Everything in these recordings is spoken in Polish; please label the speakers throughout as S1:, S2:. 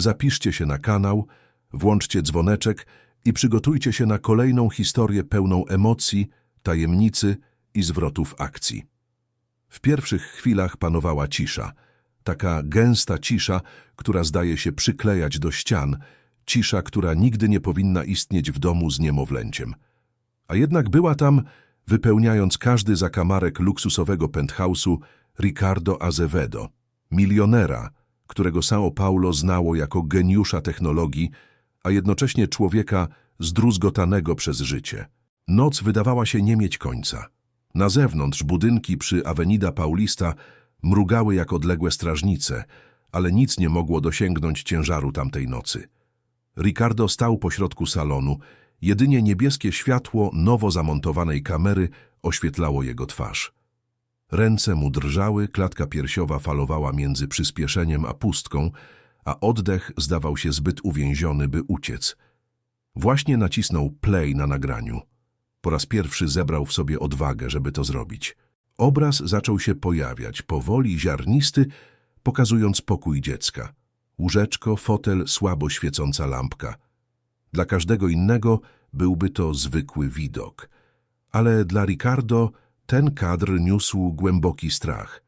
S1: Zapiszcie się na kanał, włączcie dzwoneczek i przygotujcie się na kolejną historię pełną emocji, tajemnicy i zwrotów akcji. W pierwszych chwilach panowała cisza. Taka gęsta cisza, która zdaje się przyklejać do ścian, cisza, która nigdy nie powinna istnieć w domu z niemowlęciem. A jednak była tam, wypełniając każdy zakamarek luksusowego penthouse'u, Ricardo Azevedo, milionera, którego São Paulo znało jako geniusza technologii, a jednocześnie człowieka zdruzgotanego przez życie. Noc wydawała się nie mieć końca. Na zewnątrz budynki przy Avenida Paulista mrugały jak odległe strażnice, ale nic nie mogło dosięgnąć ciężaru tamtej nocy. Ricardo stał pośrodku salonu, jedynie niebieskie światło nowo zamontowanej kamery oświetlało jego twarz. Ręce mu drżały, klatka piersiowa falowała między przyspieszeniem a pustką, a oddech zdawał się zbyt uwięziony, by uciec. Właśnie nacisnął play na nagraniu. Po raz pierwszy zebrał w sobie odwagę, żeby to zrobić. Obraz zaczął się pojawiać, powoli ziarnisty, pokazując pokój dziecka. Łóżeczko, fotel, słabo świecąca lampka. Dla każdego innego byłby to zwykły widok. Ale dla Ricardo ten kadr niósł głęboki strach.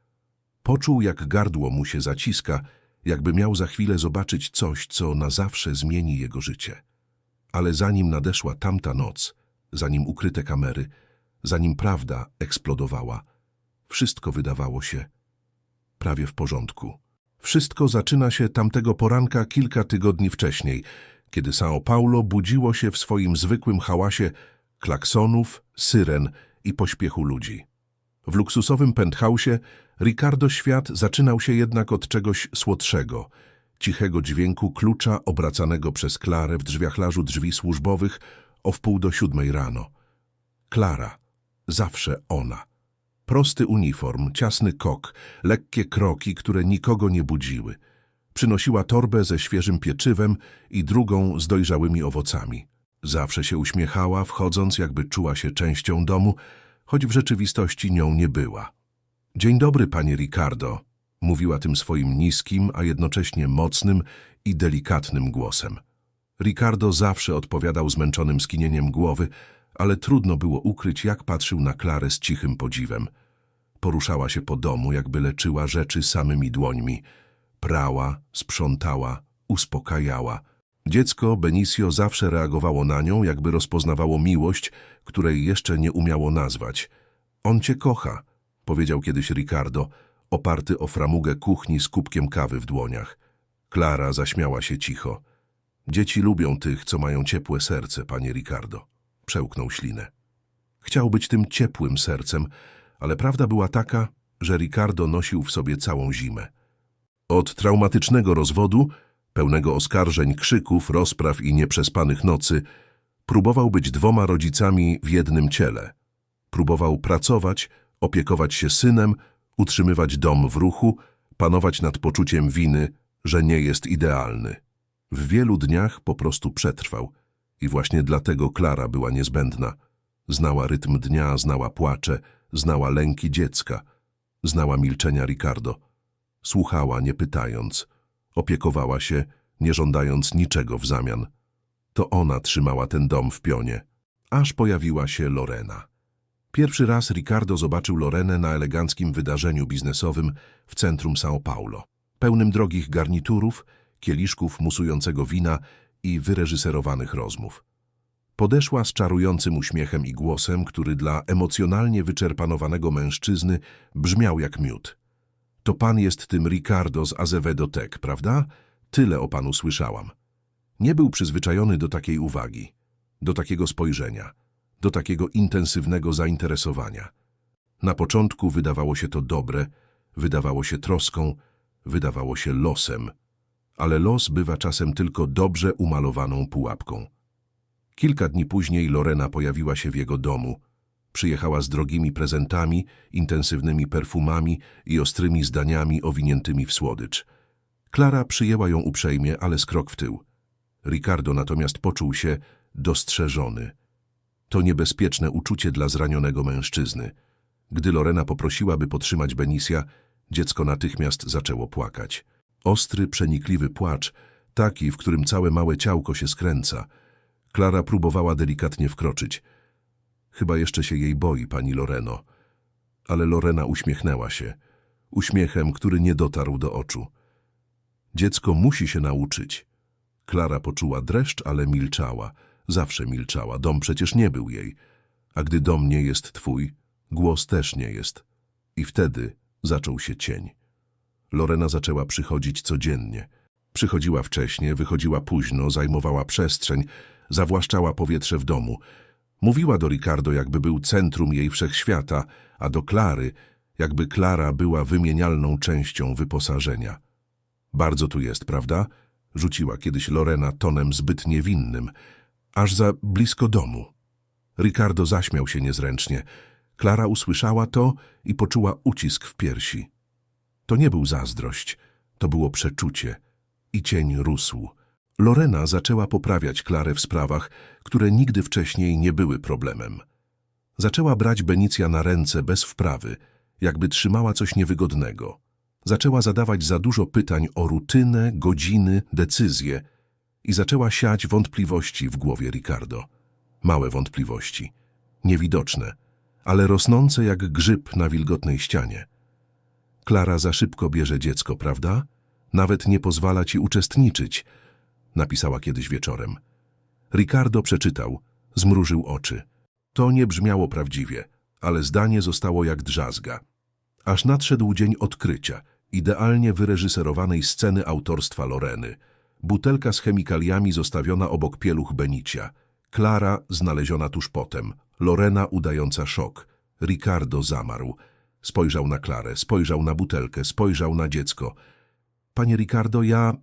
S1: Poczuł, jak gardło mu się zaciska, jakby miał za chwilę zobaczyć coś, co na zawsze zmieni jego życie. Ale zanim nadeszła tamta noc, zanim ukryte kamery, zanim prawda eksplodowała, wszystko wydawało się prawie w porządku. Wszystko zaczyna się tamtego poranka kilka tygodni wcześniej, kiedy São Paulo budziło się w swoim zwykłym hałasie klaksonów, syren i pośpiechu ludzi. W luksusowym penthouse'ie Ricardo świat zaczynał się jednak od czegoś słodszego, cichego dźwięku klucza obracanego przez Klarę w drzwiachlarzu drzwi służbowych o wpół do siódmej rano. Klara, zawsze ona. Prosty uniform, ciasny kok, lekkie kroki, które nikogo nie budziły. Przynosiła torbę ze świeżym pieczywem i drugą z dojrzałymi owocami. Zawsze się uśmiechała, wchodząc jakby czuła się częścią domu, choć w rzeczywistości nią nie była. Dzień dobry, panie Ricardo, mówiła tym swoim niskim, a jednocześnie mocnym i delikatnym głosem. Ricardo zawsze odpowiadał zmęczonym skinieniem głowy, ale trudno było ukryć, jak patrzył na Klarę z cichym podziwem. Poruszała się po domu, jakby leczyła rzeczy samymi dłońmi. Prała, sprzątała, uspokajała. Dziecko Benicio zawsze reagowało na nią, jakby rozpoznawało miłość, której jeszcze nie umiało nazwać. On cię kocha, powiedział kiedyś Ricardo, oparty o framugę kuchni z kubkiem kawy w dłoniach. Klara zaśmiała się cicho. Dzieci lubią tych, co mają ciepłe serce, panie Ricardo. Przełknął ślinę. Chciał być tym ciepłym sercem, ale prawda była taka, że Ricardo nosił w sobie całą zimę. Od traumatycznego rozwodu, pełnego oskarżeń, krzyków, rozpraw i nieprzespanych nocy, próbował być dwoma rodzicami w jednym ciele. Próbował pracować, opiekować się synem, utrzymywać dom w ruchu, panować nad poczuciem winy, że nie jest idealny. W wielu dniach po prostu przetrwał i właśnie dlatego Klara była niezbędna. Znała rytm dnia, znała płacze, znała lęki dziecka, znała milczenia Ricardo. Słuchała, nie pytając. Opiekowała się, nie żądając niczego w zamian. To ona trzymała ten dom w pionie. Aż pojawiła się Lorena. Pierwszy raz Ricardo zobaczył Lorenę na eleganckim wydarzeniu biznesowym w centrum São Paulo. Pełnym drogich garniturów, kieliszków musującego wina i wyreżyserowanych rozmów. Podeszła z czarującym uśmiechem i głosem, który dla emocjonalnie wyczerpanowanego mężczyzny brzmiał jak miód. To pan jest tym Ricardo z Azevedo Tech, prawda? Tyle o panu słyszałam. Nie był przyzwyczajony do takiej uwagi, do takiego spojrzenia, do takiego intensywnego zainteresowania. Na początku wydawało się to dobre, wydawało się troską, wydawało się losem, ale los bywa czasem tylko dobrze umalowaną pułapką. Kilka dni później Lorena pojawiła się w jego domu. Przyjechała z drogimi prezentami, intensywnymi perfumami i ostrymi zdaniami owiniętymi w słodycz. Klara przyjęła ją uprzejmie, ale z krok w tył. Ricardo natomiast poczuł się dostrzeżony. To niebezpieczne uczucie dla zranionego mężczyzny. Gdy Lorena poprosiła, by potrzymać Benicia, dziecko natychmiast zaczęło płakać. Ostry, przenikliwy płacz, Taki, w którym całe małe ciałko się skręca. Klara próbowała delikatnie wkroczyć. Chyba jeszcze się jej boi, pani Loreno. Ale Lorena uśmiechnęła się. Uśmiechem, który nie dotarł do oczu. Dziecko musi się nauczyć. Klara poczuła dreszcz, ale milczała. Zawsze milczała. Dom przecież nie był jej. A gdy dom nie jest twój, głos też nie jest. I wtedy zaczął się cień. Lorena zaczęła przychodzić codziennie. Przychodziła wcześnie, wychodziła późno, zajmowała przestrzeń, zawłaszczała powietrze w domu. Mówiła do Ricardo, jakby był centrum jej wszechświata, a do Klary, jakby Klara była wymienialną częścią wyposażenia. Bardzo tu jest, prawda? Rzuciła kiedyś Lorena tonem zbyt niewinnym, aż za blisko domu. Ricardo zaśmiał się niezręcznie. Klara usłyszała to i poczuła ucisk w piersi. To nie był zazdrość, to było przeczucie. I cień rósł. Lorena zaczęła poprawiać Klarę w sprawach, które nigdy wcześniej nie były problemem. Zaczęła brać Benicja na ręce bez wprawy, jakby trzymała coś niewygodnego. Zaczęła zadawać za dużo pytań o rutynę, godziny, decyzje i zaczęła siać wątpliwości w głowie Ricardo. Małe wątpliwości, niewidoczne, ale rosnące jak grzyb na wilgotnej ścianie. Klara za szybko bierze dziecko, prawda? Nawet nie pozwala ci uczestniczyć, napisała kiedyś wieczorem. Ricardo przeczytał, zmrużył oczy. To nie brzmiało prawdziwie, ale zdanie zostało jak drzazga. Aż nadszedł dzień odkrycia, idealnie wyreżyserowanej sceny autorstwa Loreny. Butelka z chemikaliami zostawiona obok pieluch Benicia. Klara znaleziona tuż potem. Lorena udająca szok. Ricardo zamarł. Spojrzał na Klarę, spojrzał na butelkę, spojrzał na dziecko. Panie Ricardo, ja...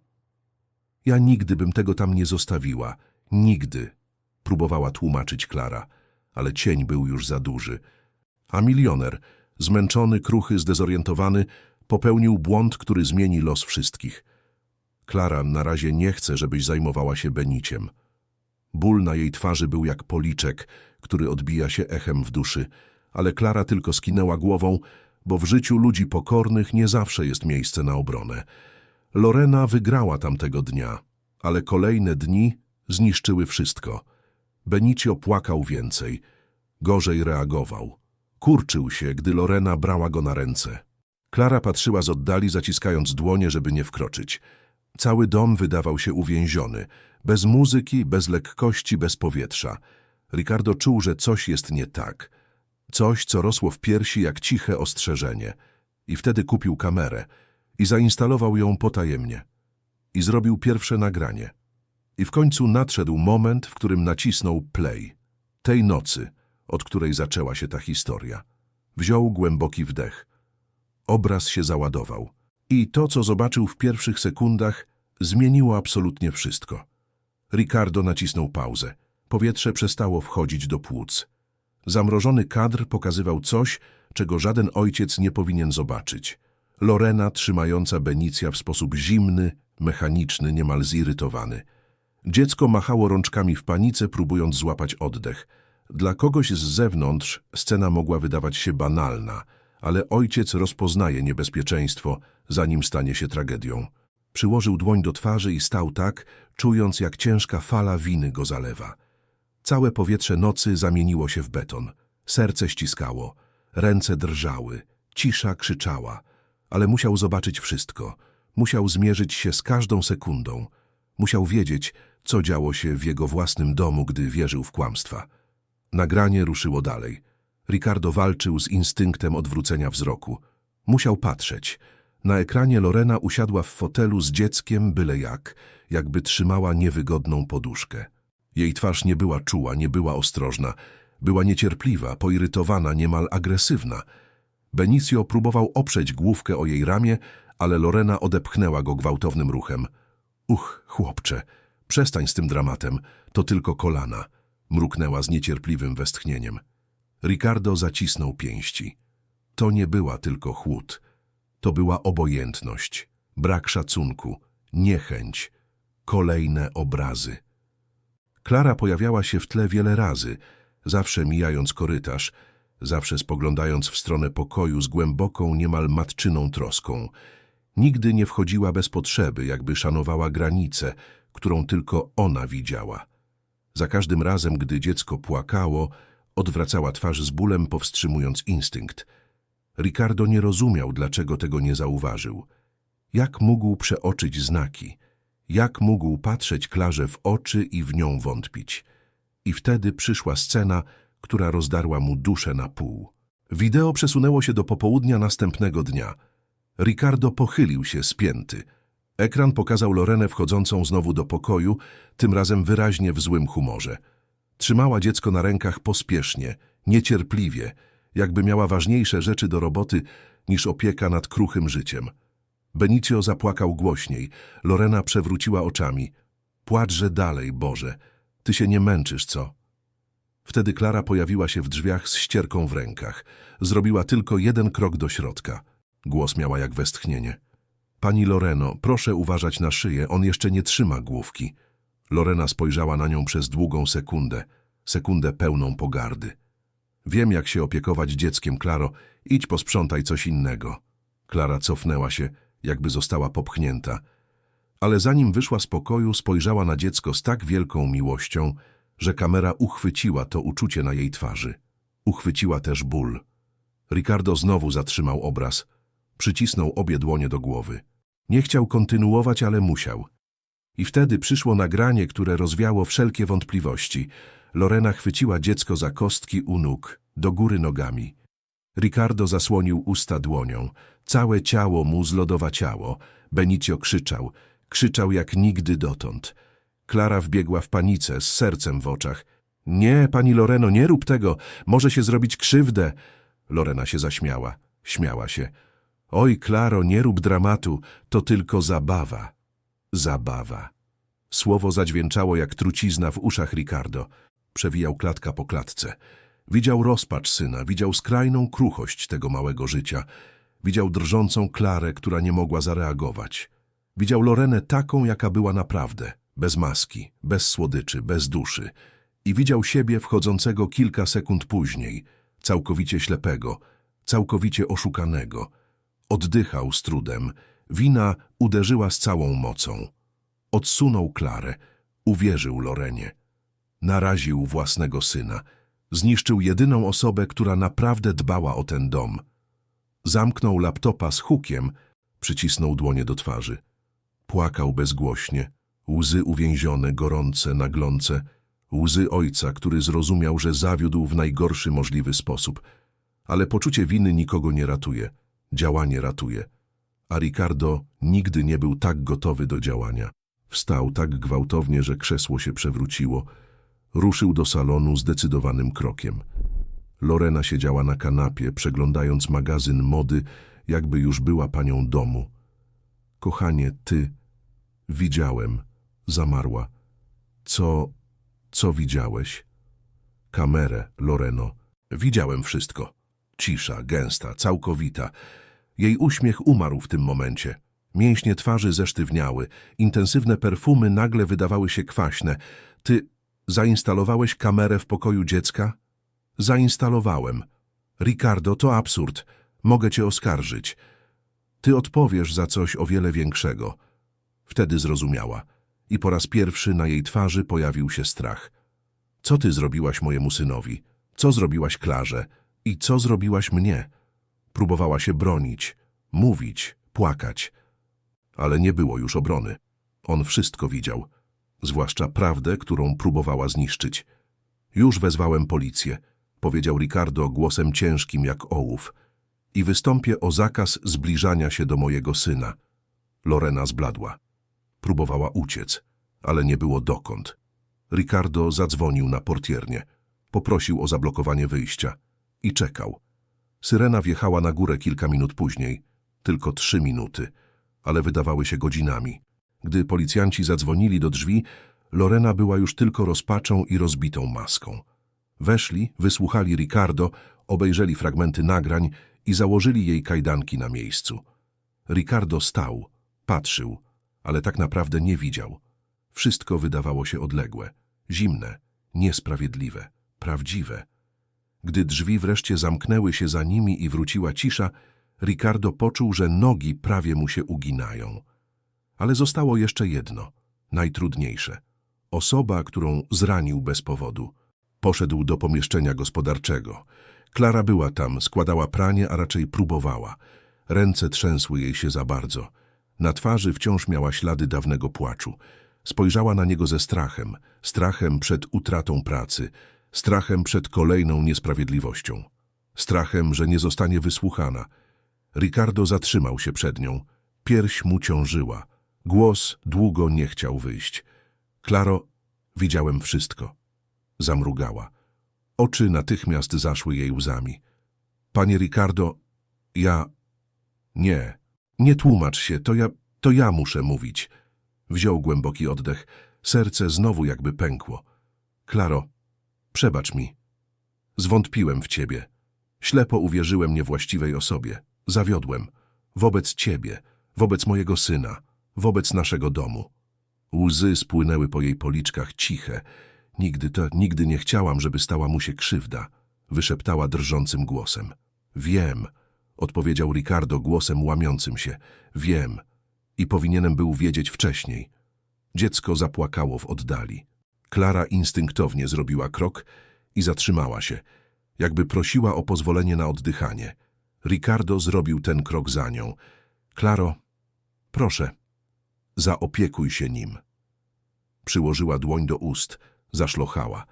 S1: Ja nigdy bym tego tam nie zostawiła. Nigdy. Próbowała tłumaczyć Klara, ale cień był już za duży. A milioner, zmęczony, kruchy, zdezorientowany, popełnił błąd, który zmieni los wszystkich. Klara na razie nie chce, żebyś zajmowała się Beniciem. Ból na jej twarzy był jak policzek, który odbija się echem w duszy, ale Klara tylko skinęła głową, bo w życiu ludzi pokornych nie zawsze jest miejsce na obronę. Lorena wygrała tamtego dnia, ale kolejne dni zniszczyły wszystko. Benicio płakał więcej, gorzej reagował. Kurczył się, gdy Lorena brała go na ręce. Klara patrzyła z oddali, zaciskając dłonie, żeby nie wkroczyć. Cały dom wydawał się uwięziony, bez muzyki, bez lekkości, bez powietrza. Ricardo czuł, że coś jest nie tak. Coś, co rosło w piersi jak ciche ostrzeżenie. I wtedy kupił kamerę i zainstalował ją potajemnie. I zrobił pierwsze nagranie. I w końcu nadszedł moment, w którym nacisnął play. Tej nocy, od której zaczęła się ta historia. Wziął głęboki wdech. Obraz się załadował. I to, co zobaczył w pierwszych sekundach, zmieniło absolutnie wszystko. Ricardo nacisnął pauzę. Powietrze przestało wchodzić do płuc. Zamrożony kadr pokazywał coś, czego żaden ojciec nie powinien zobaczyć. Lorena trzymająca Benicja w sposób zimny, mechaniczny, niemal zirytowany. Dziecko machało rączkami w panice, próbując złapać oddech. Dla kogoś z zewnątrz scena mogła wydawać się banalna, ale ojciec rozpoznaje niebezpieczeństwo, zanim stanie się tragedią. Przyłożył dłoń do twarzy i stał tak, czując jak ciężka fala winy go zalewa. Całe powietrze nocy zamieniło się w beton. Serce ściskało, ręce drżały, cisza krzyczała. Ale musiał zobaczyć wszystko. Musiał zmierzyć się z każdą sekundą. Musiał wiedzieć, co działo się w jego własnym domu, gdy wierzył w kłamstwa. Nagranie ruszyło dalej. Ricardo walczył z instynktem odwrócenia wzroku. Musiał patrzeć. Na ekranie Lorena usiadła w fotelu z dzieckiem byle jak, jakby trzymała niewygodną poduszkę. Jej twarz nie była czuła, nie była ostrożna. Była niecierpliwa, poirytowana, niemal agresywna. Benicio próbował oprzeć główkę o jej ramię, ale Lorena odepchnęła go gwałtownym ruchem. Uch, chłopcze, przestań z tym dramatem, to tylko kolana, mruknęła z niecierpliwym westchnieniem. Ricardo zacisnął pięści. To nie była tylko chłód. To była obojętność, brak szacunku, niechęć, kolejne obrazy. Klara pojawiała się w tle wiele razy, zawsze mijając korytarz, zawsze spoglądając w stronę pokoju z głęboką, niemal matczyną troską. Nigdy nie wchodziła bez potrzeby, jakby szanowała granicę, którą tylko ona widziała. Za każdym razem, gdy dziecko płakało, odwracała twarz z bólem, powstrzymując instynkt. Ricardo nie rozumiał, dlaczego tego nie zauważył. Jak mógł przeoczyć znaki? Jak mógł patrzeć Klarze w oczy i w nią wątpić? I wtedy przyszła scena, która rozdarła mu duszę na pół. Wideo przesunęło się do popołudnia następnego dnia. Ricardo pochylił się spięty. Ekran pokazał Lorenę wchodzącą znowu do pokoju, tym razem wyraźnie w złym humorze. Trzymała dziecko na rękach pospiesznie, niecierpliwie, jakby miała ważniejsze rzeczy do roboty niż opieka nad kruchym życiem. Benicio zapłakał głośniej. Lorena przewróciła oczami. Płaczże dalej, Boże. Ty się nie męczysz, co? Wtedy Klara pojawiła się w drzwiach z ścierką w rękach. Zrobiła tylko jeden krok do środka. Głos miała jak westchnienie. Pani Loreno, proszę uważać na szyję, on jeszcze nie trzyma główki. Lorena spojrzała na nią przez długą sekundę, sekundę pełną pogardy. Wiem, jak się opiekować dzieckiem, Klaro. Idź posprzątaj coś innego. Klara cofnęła się, jakby została popchnięta. Ale zanim wyszła z pokoju, spojrzała na dziecko z tak wielką miłością, że kamera uchwyciła to uczucie na jej twarzy. Uchwyciła też ból. Ricardo znowu zatrzymał obraz. Przycisnął obie dłonie do głowy. Nie chciał kontynuować, ale musiał. I wtedy przyszło nagranie, które rozwiało wszelkie wątpliwości. Lorena chwyciła dziecko za kostki u nóg, do góry nogami. Ricardo zasłonił usta dłonią. Całe ciało mu zlodowaciało. Benicio krzyczał. Krzyczał jak nigdy dotąd. Klara wbiegła w panice, z sercem w oczach. Nie, pani Loreno, nie rób tego. Może się zrobić krzywdę. Lorena się zaśmiała. Śmiała się. Oj, Klaro, nie rób dramatu. To tylko zabawa. Zabawa. Słowo zadźwięczało jak trucizna w uszach Ricardo. Przewijał klatka po klatce. Widział rozpacz syna, widział skrajną kruchość tego małego życia. Widział drżącą Klarę, która nie mogła zareagować. Widział Lorenę taką, jaka była naprawdę, bez maski, bez słodyczy, bez duszy. I widział siebie wchodzącego kilka sekund później, całkowicie ślepego, całkowicie oszukanego. Oddychał z trudem. Wina uderzyła z całą mocą. Odsunął Klarę, uwierzył Lorenie. Naraził własnego syna. Zniszczył jedyną osobę, która naprawdę dbała o ten dom. Zamknął laptopa z hukiem, przycisnął dłonie do twarzy. Płakał bezgłośnie, łzy uwięzione, gorące, naglące, łzy ojca, który zrozumiał, że zawiódł w najgorszy możliwy sposób. Ale poczucie winy nikogo nie ratuje, działanie ratuje. A Ricardo nigdy nie był tak gotowy do działania. Wstał tak gwałtownie, że krzesło się przewróciło. Ruszył do salonu zdecydowanym krokiem. Lorena siedziała na kanapie, przeglądając magazyn mody, jakby już była panią domu. Kochanie, ty... Widziałem. Zamarła. Co... co widziałeś? Kamerę, Loreno. Widziałem wszystko. Cisza, gęsta, całkowita. Jej uśmiech umarł w tym momencie. Mięśnie twarzy zesztywniały, intensywne perfumy nagle wydawały się kwaśne. Ty zainstalowałeś kamerę w pokoju dziecka? Zainstalowałem. Ricardo, to absurd. Mogę cię oskarżyć. Ty odpowiesz za coś o wiele większego. Wtedy zrozumiała. I po raz pierwszy na jej twarzy pojawił się strach. Co ty zrobiłaś mojemu synowi? Co zrobiłaś Klarze? I co zrobiłaś mnie? Próbowała się bronić, mówić, płakać. Ale nie było już obrony. On wszystko widział. Zwłaszcza prawdę, którą próbowała zniszczyć. Już wezwałem policję, powiedział Ricardo głosem ciężkim jak ołów. I wystąpię o zakaz zbliżania się do mojego syna. Lorena zbladła. Próbowała uciec, ale nie było dokąd. Ricardo zadzwonił na portiernię. Poprosił o zablokowanie wyjścia. I czekał. Syrena wjechała na górę kilka minut później. Tylko trzy minuty, ale wydawały się godzinami. Gdy policjanci zadzwonili do drzwi, Lorena była już tylko rozpaczą i rozbitą maską. Weszli, wysłuchali Ricardo, obejrzeli fragmenty nagrań i założyli jej kajdanki na miejscu. Ricardo stał, patrzył, ale tak naprawdę nie widział. Wszystko wydawało się odległe, zimne, niesprawiedliwe, prawdziwe. Gdy drzwi wreszcie zamknęły się za nimi i wróciła cisza, Ricardo poczuł, że nogi prawie mu się uginają. Ale zostało jeszcze jedno, najtrudniejsze. Osoba, którą zranił bez powodu. Poszedł do pomieszczenia gospodarczego. Klara była tam, składała pranie, a raczej próbowała. Ręce trzęsły jej się za bardzo. Na twarzy wciąż miała ślady dawnego płaczu. Spojrzała na niego ze strachem, strachem przed utratą pracy, strachem przed kolejną niesprawiedliwością, strachem, że nie zostanie wysłuchana. Ricardo zatrzymał się przed nią. Pierś mu ciążyła. Głos długo nie chciał wyjść. Klaro, widziałem wszystko. Zamrugała. Oczy natychmiast zaszły jej łzami. Panie Ricardo, ja... Nie, nie tłumacz się, to ja, to ja muszę mówić. Wziął głęboki oddech, serce znowu jakby pękło. Klaro, przebacz mi. Zwątpiłem w ciebie. Ślepo uwierzyłem niewłaściwej osobie. Zawiodłem. Wobec ciebie, wobec mojego syna, wobec naszego domu. Łzy spłynęły po jej policzkach ciche. Nigdy to, nigdy nie chciałam, żeby stała mu się krzywda. Wyszeptała drżącym głosem. Wiem, odpowiedział Ricardo głosem łamiącym się. Wiem. I powinienem był wiedzieć wcześniej. Dziecko zapłakało w oddali. Klara instynktownie zrobiła krok i zatrzymała się, jakby prosiła o pozwolenie na oddychanie. Ricardo zrobił ten krok za nią. Klaro, proszę, zaopiekuj się nim. Przyłożyła dłoń do ust, zaszlochała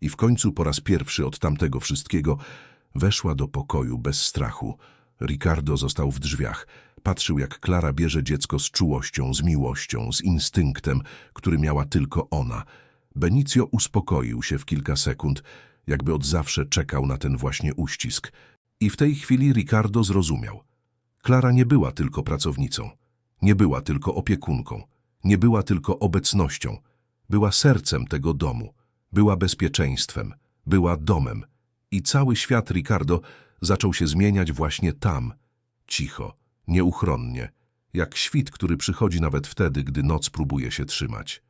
S1: i w końcu po raz pierwszy od tamtego wszystkiego weszła do pokoju bez strachu. Ricardo został w drzwiach. Patrzył, jak Klara bierze dziecko z czułością, z miłością, z instynktem, który miała tylko ona. Benicio uspokoił się w kilka sekund, jakby od zawsze czekał na ten właśnie uścisk. I w tej chwili Ricardo zrozumiał. Klara nie była tylko pracownicą, nie była tylko opiekunką, nie była tylko obecnością. Była sercem tego domu, była bezpieczeństwem, była domem. I cały świat Ricardo zaczął się zmieniać właśnie tam, cicho, nieuchronnie, jak świt, który przychodzi nawet wtedy, gdy noc próbuje się trzymać.